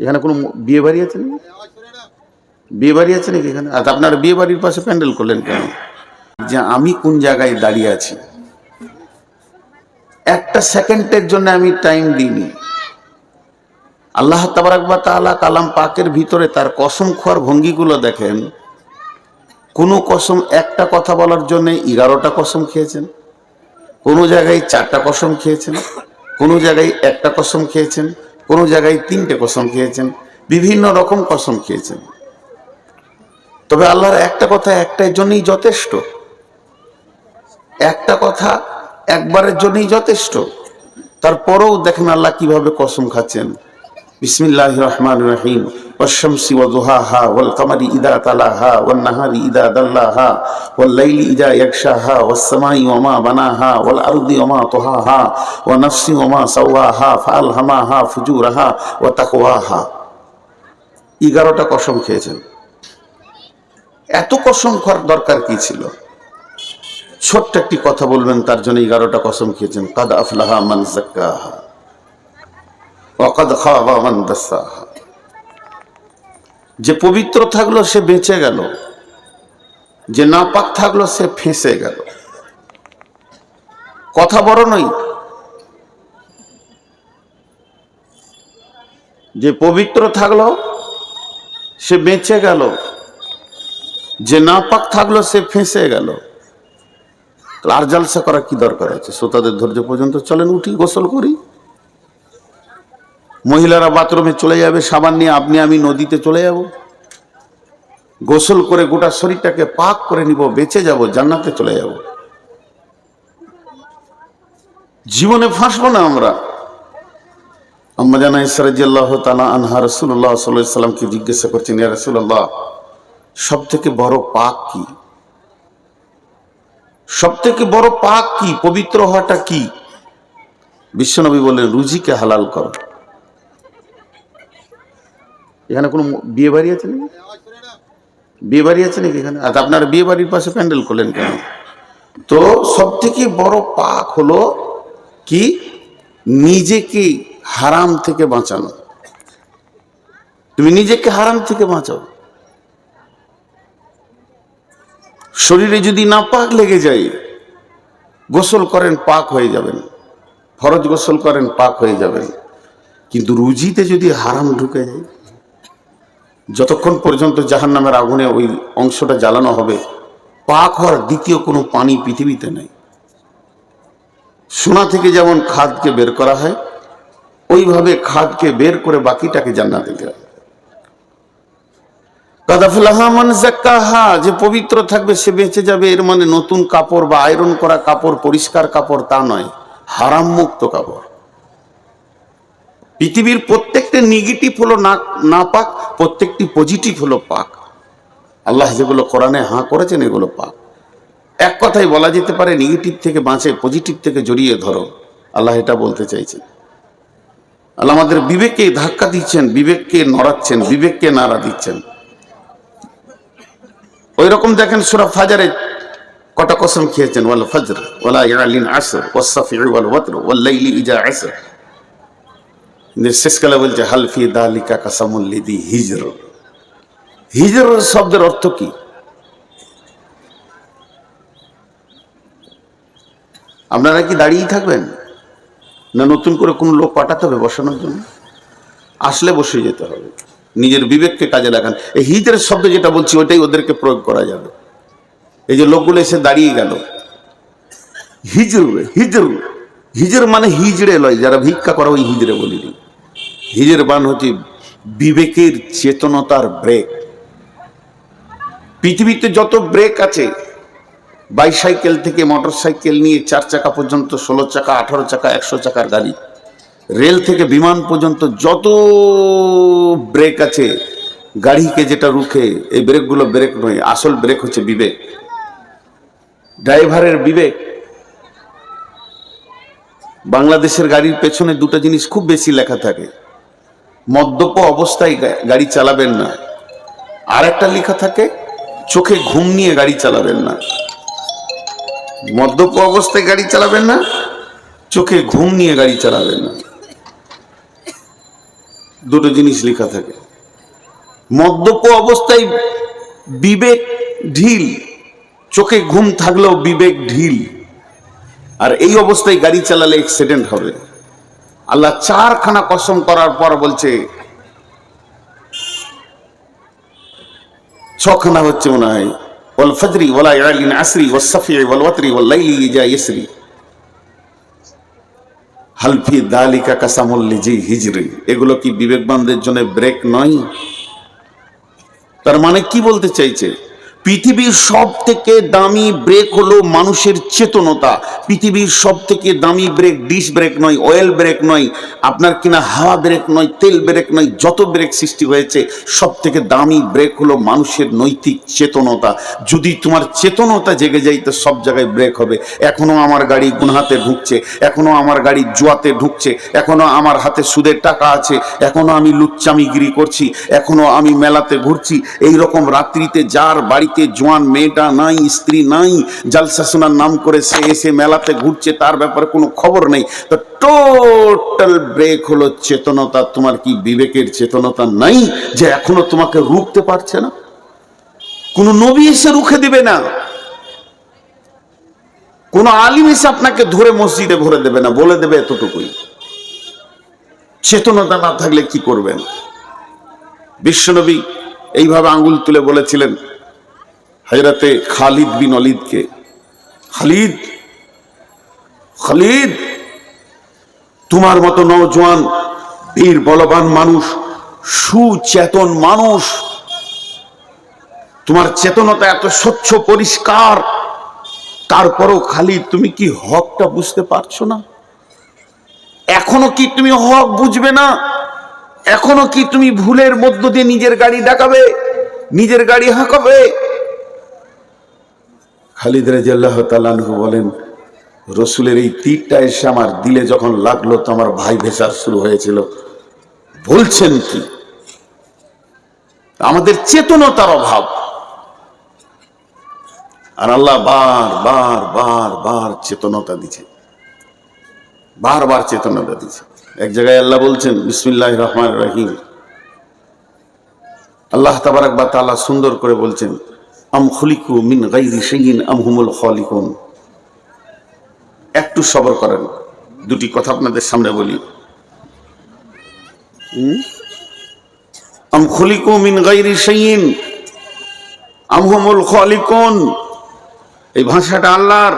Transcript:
এখানে কোনো বিয়ে বাড়ি আছে নাকি? বিয়ে বাড়ি আছে নাকি এখানে? আর আপনার বিয়ে বাড়ির পাশে প্যান্ডেল করলেন কেন? যে আমি কোন জায়গায় দাঁড়িয়ে আছি? একটা সেকেন্ডের জন্য আমি টাইম দিইনি। আল্লাহ তাবারাকবা তাআলা কালাম পাকের ভিতরে তার কসম খোয়ার ভঙ্গিগুলো দেখেন। কোনো কসম, একটা কথা বলার জন্য এগারোটা কসম খেয়েছেন। কোনো জায়গায় চারটা কসম খেয়েছেন। কোনো জায়গায় একটা কসম খেয়েছেন। কোনো জায়গায় তিনটে কসম খেয়েছেন, বিভিন্ন রকম কসম খেয়েছেন। তবে আল্লাহর একটা কথা একটার জন্যই যথেষ্ট। একটা কথা একবারের জন্যই যথেষ্ট। তারপরেও দেখেন আল্লাহ কীভাবে কসম খাচ্ছেন। বিসমিল্লাহ রহমান রহিম। والشمس وضحاها والقمر إذا تلاها والنهار إذا دلاها والليل إذا يغشاها والسماء وما بناها والأرض وما طحاها ونفس وما سواها فألهمها فجورها وتقواها এগারোটা কসম খেয়েছেন এত কসম খাওয়ার দরকার কি ছিল ছোট্ট একটি কথা বলবেন তার জন্য এগারোটা কসম খেয়েছেন কাদ আফলাহা মান জাক্কাহা ওয়াকাদ খাওয়া মান দাসাহা যে পবিত্র থাকল, সে বেঁচে গেল। যে নাপাক থাকল, সে ফেঁসে গেল। কথা বড় নই যে পবিত্র থাকল, সে বেঁচে গেল। যে নাপাক থাকল, সে ফেঁসে গেল। আর জালসা করার কি দরকার আছে? শ্রোতাদের ধৈর্য পর্যন্ত চলেন, উঠি, গোসল করি। মহিলারা বাথরুমে চলে যাবে, সাবান নিয়ে আপনি আমি নদীতে চলে যাব। গোসল করে গোটা শরীরটাকে পাক করে নিব, বেঁচে যাব, জান্নাতে চলে যাব। জীবনে ফাঁসবো না আমরা। আম্মা জানা ইসরাজ্লাহ তালা আনহা রসুল্লাহ সাল্লামকে জিজ্ঞাসা করছেন, ইয়া রসুল্লাহ সব থেকে বড় পাক কি? সব থেকে বড় পাক কি, পবিত্র হওয়াটা কি? বিশ্বনবী বললেন, রুজিকে হালাল করো। এখানে কোনো বিয়ে বাড়ি আছে নাকি? বিয়ে বাড়ি আছে নাকি এখানে? আর আপনার বিয়ে বাড়ির পাশে প্যান্ডেল করলেন কেন? তো সব থেকে বড় পাক হলো কি? নিজেকে হারাম থেকে বাঁচানো। তুমি নিজেকে হারাম থেকে বাঁচাও। শরীরে যদি না পাক লেগে যায়, গোসল করেন, পাক হয়ে যাবেন। ফরজ গোসল করেন, পাক হয়ে যাবেন। কিন্তু রুজিতে যদি হারাম ঢুকে যায় যতক্ষণ পর্যন্ত জাহান নামের আগুনে ওই অংশটা জ্বালানো হবে, পাক হওয়ার দ্বিতীয় কোনো পানি পৃথিবীতে নেই সোনা থেকে যেমন খাদকে বের করা হয়, ওইভাবে খাদকে বের করে বাকিটাকে জান্নাতে দেওয়া হয়। যে পবিত্র থাকবে সে বেঁচে যাবে, এর মানে নতুন কাপড় বা আয়রন করা কাপড়, পরিষ্কার কাপড় তা নয় হারাম মুক্ত কাপড় পৃথিবীর প্রত্যেকটা নেগেটিভ হলো না না পাক, প্রত্যেকটি পজিটিভ হলো পাক। আল্লাহ যেগুলো কোরআনে হাঁ করেছেন, এগুলো পাক। এক কথাই বলা যেতে পারে নেগেটিভ থেকে বাঁচে পজিটিভ থেকে জড়িয়ে ধরো। আল্লাহ এটা বলতে চাইছেন। আল্লাহ আমাদের বিবেককে ধাক্কা দিচ্ছেন, বিবেককে নড়াচ্ছেন, বিবেককে নাড়া দিচ্ছেন। ওই রকম দেখেন সুরা ফাজারে কটা কসম খেয়েছেন, ওয়াল ফজর, ওয়ালা ইয়ালিন আসর ওয়াসফি ওয়াল ওয়াতর, ওয়াল লাইলি ইজা আসর। কিন্তু শেষকালে বলছে হালফি দালিকা কাসামুল্লিদি হিজর। হিজর শব্দের অর্থ কি? আপনারা কি দাঁড়িয়েই থাকবেন? না নতুন করে কোনো লোক পাঠাতে হবে বসানোর জন্য? আসলে বসে যেতে হবে। নিজের বিবেককে কাজে লাগান। এই হিজের শব্দ যেটা বলছি ওইটাই ওদেরকে প্রয়োগ করা যাবে। এই যে লোকগুলো এসে দাঁড়িয়ে গেল। হিজর হিজর। হিজর মানে হিজড়ে লয়, যারা ভিক্ষা করে ওই হিজড়ে বলিনি হিজের বান হচ্ছে বিবেকের চেতনতার ব্রেক। পৃথিবীতে যত ব্রেক আছে বাইসাইকেল থেকে মোটর সাইকেল নিয়ে চার চাকা পর্যন্ত, ষোলো চাকা, আঠারো চাকা, একশো চাকার গাড়ি, রেল থেকে বিমান পর্যন্ত যত ব্রেক আছে, গাড়িকে যেটা রুখে, এই ব্রেকগুলো ব্রেক নয়, আসল ব্রেক হচ্ছে বিবেক। ড্রাইভারের বিবেক বাংলাদেশের গাড়ির পেছনে দুটো জিনিস খুব বেশি লেখা থাকে। মদ্যপ অবস্থায় গাড়ি চালাবেন না। আর একটা লেখা থাকে, চোখে ঘুম নিয়ে গাড়ি চালাবেন না। মদ্যপ অবস্থায় গাড়ি চালাবেন না, চোখে ঘুম নিয়ে গাড়ি চালাবেন না। দুটো জিনিস লেখা থাকে। মদ্যপ অবস্থায় বিবেক ঢিল, চোখে ঘুম থাকলেও বিবেক ঢিল। আর এই অবস্থায় গাড়ি চালালে অ্যাক্সিডেন্ট হবে। আল্লাহ চারখানা কসম করার পর বলছে, ছখানা হচ্ছে মনে হয়, ওয়াল ফজরি ওয়ালা ইয়ালিন আসরি ওয়াস সাফি ওয়াল ওয়াতরি ওয়াল লাইলি ইজা ইয়াসরি। হালফি দালিকা কাসামুল লিজি হিজরি। এগুলো কি বিবেকবানদের জন্য ব্রেক নয়? তার মানে কি বলতে চাইছে? পৃথিবীর সব থেকে দামি ব্রেক হলো মানুষের চেতনতা। পৃথিবীর সব থেকে দামি ব্রেক ডিশ ব্রেক নয়, অয়েল ব্রেক নয়, আপনার কিনা হাওয়া ব্রেক নয়, তেল ব্রেক নয়, যত ব্রেক সৃষ্টি হয়েছে সব থেকে দামি ব্রেক হলো মানুষের নৈতিক চেতনতা। যদি তোমার চেতনতা জেগে যায়, তো সব জায়গায় ব্রেক হবে। এখনও আমার গাড়ি গুনহাতে ঢুকছে, এখনও আমার গাড়ি জুয়াতে ঢুকছে, এখনও আমার হাতে সুদের টাকা আছে, এখনও আমি লুচ্চামিগিরি করছি, এখনও আমি মেলাতে ঘুরছি। এই রকম রাত্রিতে যার বাড়িতে জোয়ান মেয়েটা নাই, স্ত্রী নাই, জালসা শোনার নাম করে সে এসে মেলাতে ঘুরছে, তার ব্যাপারে কোনো খবর নেই। তো টোটাল ব্রেক হলো, চেতনতা, তোমার কি বিবেকের চেতনতা নাই যে এখনও তোমাকে রুখতে পারছে না? কোনো নবী এসে রুখে দিবে না। কোন আলিম এসে আপনাকে ধরে মসজিদে ভরে দেবে না, বলে দেবে এতটুকুই। চেতনতা না থাকলে কি করবেন? বিশ্বনবী এইভাবে আঙ্গুল তুলে বলেছিলেন হজরতে খালিদ বিন অলিদকে খালিদ খালিদ, তোমার মতো নওজোয়ান, বীর বলবান মানুষ, সুচেতন মানুষ, তোমার চেতনতা এত স্বচ্ছ, পরিষ্কার, তারপরও খালি তুমি কি হকটা বুঝতে পারছ না? এখনও কি তুমি হক বুঝবে না? এখনও কি তুমি ভুলের মধ্য দিয়ে নিজের গাড়ি ডাকাবে নিজের গাড়ি হাঁকাবে? খালিদ রাজিয়াল্লাহ তালানহু বলেন, রসুলের এই তীরটা এসে আমার দিলে যখন লাগল তো আমার ভাই ভেসার শুরু হয়েছিল। বলছেন কি? আমাদের চেতনতার অভাব। আর আল্লাহ বার বার বার বার চেতনতা দিচ্ছে। বারবার চেতনতা দিচ্ছে। এক জায়গায় আল্লাহ বলছেন বিসমিল্লাহ রহমান রহিম। আল্লাহ তাবারাক বা তাআলা সুন্দর করে বলছেন আম খুলিকু মিন গাইরি সেইন আম হুমুল খলিকুন। একটু সবর করেন। দুটি কথা আপনাদের সামনে বলি? আম খুলিকু মিন গাইরি সেইন আম হুমুল খলিকুন। এই ভাষাটা আল্লাহর।